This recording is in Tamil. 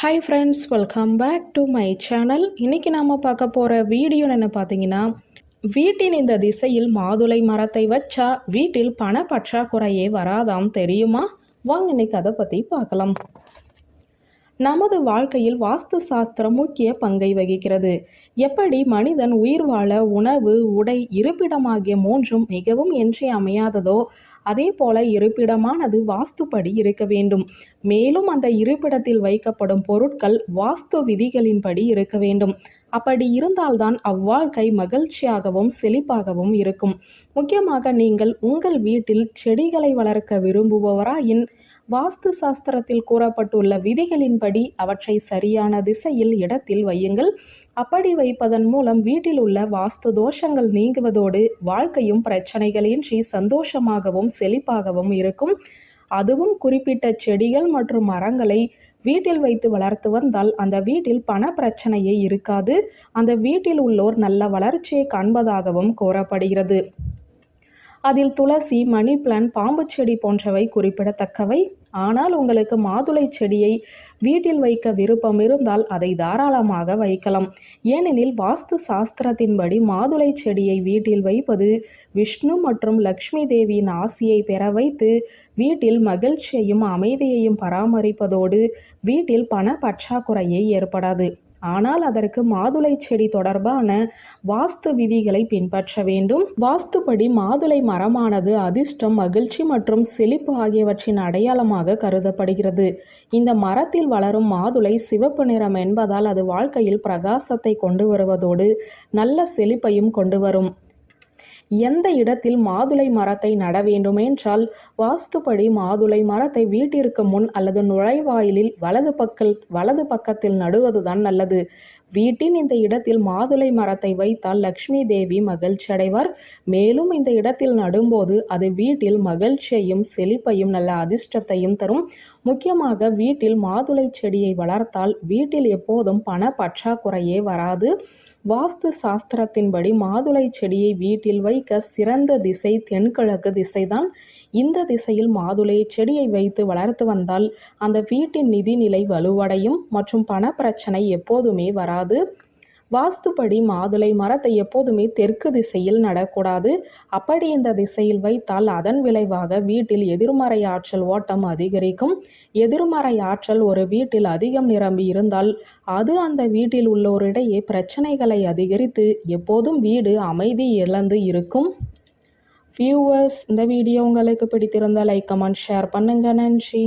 Hi friends welcome back to my channel இன்றைக்கி நாம் பார்க்க போகிற வீடியோ என்ன பார்த்தீங்கன்னா வீட்டின் இந்த திசையில் மாதுளை மரத்தை வச்சா வீட்டில் பண பற்றாக்குறையே வராதாம் தெரியுமா? வாங்க இன்னைக்கு அதை பற்றி பார்க்கலாம். நமது வாழ்க்கையில் வாஸ்து சாஸ்திரம் முக்கிய பங்கை வகிக்கிறது. எப்படி மனிதன் உயிர் வாழ உணவு உடை இருப்பிடமாகிய மூன்றும் மிகவும் அமையாததோ அதே போல இருப்பிடமானது வாஸ்துப்படி இருக்க வேண்டும். மேலும் அந்த இருப்பிடத்தில் வைக்கப்படும் பொருட்கள் வாஸ்து விதிகளின்படி இருக்க வேண்டும். அப்படி இருந்தால்தான் அவ்வாழ்க்கை மகிழ்ச்சியாகவும் செழிப்பாகவும் இருக்கும். முக்கியமாக நீங்கள் உங்கள் வீட்டில் செடிகளை வளர்க்க விரும்புபவராயின் வாஸ்து சாஸ்திரத்தில் கூறப்பட்டுள்ள விதிகளின்படி அவற்றை சரியான திசையில் இடத்தில் வையுங்கள். அப்படி வைப்பதன் மூலம் வீட்டில் உள்ள வாஸ்து தோஷங்கள் நீங்குவதோடு வாழ்க்கையும் பிரச்சனைகளின்றி சந்தோஷமாகவும் செழிப்பாகவும் இருக்கும். அதுவும் குறிப்பிட்ட செடிகள் மற்றும் மரங்களை வீட்டில் வைத்து வளர்த்து வந்தால் அந்த வீட்டில் பண பிரச்சனையே இருக்காது. அந்த வீட்டில் உள்ளோர் நல்ல வளர்ச்சியை காண்பதாகவும் கூறப்படுகிறது. அதில் துளசி மணி பிளான் பாம்பு செடி போன்றவை குறிப்பிடத்தக்கவை. ஆனால் உங்களுக்கு மாதுளை செடியை வீட்டில் வைக்க விருப்பம் இருந்தால் அதை தாராளமாக வைக்கலாம். ஏனெனில் வாஸ்து சாஸ்திரத்தின்படி மாதுளை செடியை வீட்டில் வைப்பது விஷ்ணு மற்றும் லக்ஷ்மி தேவியின் ஆசியை பெற வைத்து வீட்டில் மகிழ்ச்சியையும் அமைதியையும் பராமரிப்பதோடு வீட்டில் பண பற்றாக்குறையே ஏற்படாது. ஆனால் அதற்கு மாதுளை செடி தொடர்பான வாஸ்து விதிகளை பின்பற்ற வேண்டும். வாஸ்துப்படி மாதுளை மரமானது அதிர்ஷ்டம் மகிழ்ச்சி மற்றும் செழிப்பு ஆகியவற்றின் அடையாளமாக கருதப்படுகிறது. இந்த மரத்தில் வளரும் மாதுளை சிவப்பு நிறம் என்பதால் அது வாழ்க்கையில் பிரகாசத்தை கொண்டு வருவதோடு நல்ல செழிப்பையும் கொண்டு வரும். எந்த இடத்தில் மாதுளை மரத்தை நட வேண்டுமென்றால் வாஸ்துப்படி மாதுளை மரத்தை வீட்டிற்கு முன் அல்லது நுழைவாயிலில் வலது பக்கல் வலது பக்கத்தில் நடுவதுதான் நல்லது. வீட்டின் இந்த இடத்தில் மாதுளை மரத்தை வைத்தால் லக்ஷ்மி தேவி மகிழ்ச்சி அடைவார் மேலும் இந்த இடத்தில் நடும்போது அது வீட்டில் மகிழ்ச்சியையும் செழிப்பையும் நல்ல அதிர்ஷ்டத்தையும் தரும். முக்கியமாக வீட்டில் மாதுளை செடியை வளர்த்தால் வீட்டில் எப்போதும் பண பற்றாக்குறையே வராது. வாஸ்து சாஸ்திரத்தின்படி மாதுளை செடியை வீட்டில் வைக்க சிறந்த திசை தென்கிழக்கு திசைதான். இந்த திசையில் மாதுளை செடியை வைத்து வளர்த்து வந்தால் அந்த வீட்டின் நிதிநிலை வலுவடையும் மற்றும் பண பிரச்சனை எப்போதுமே வராது. வாஸ்துப்படி மாதுளை மரத்தை எப்போதுமே தெற்கு திசையில் நடக்கூடாது. அப்படி இந்த திசையில் வைத்தால் அதன் விளைவாக வீட்டில் எதிர்மறை ஆற்றல் ஓட்டம் அதிகரிக்கும். எதிர்மறை ஆற்றல் ஒரு வீட்டில் அதிகம் நிரம்பி இருந்தால் அது அந்த வீட்டில் உள்ளோரிடையே பிரச்சனைகளை அதிகரித்து எப்போதும் வீடு அமைதி இழந்து இருக்கும். வியூவர்ஸ் இந்த வீடியோ உங்களுக்கு பிடித்திருந்தால் லைக் கமெண்ட் ஷேர் பண்ணுங்கள் நன்றி.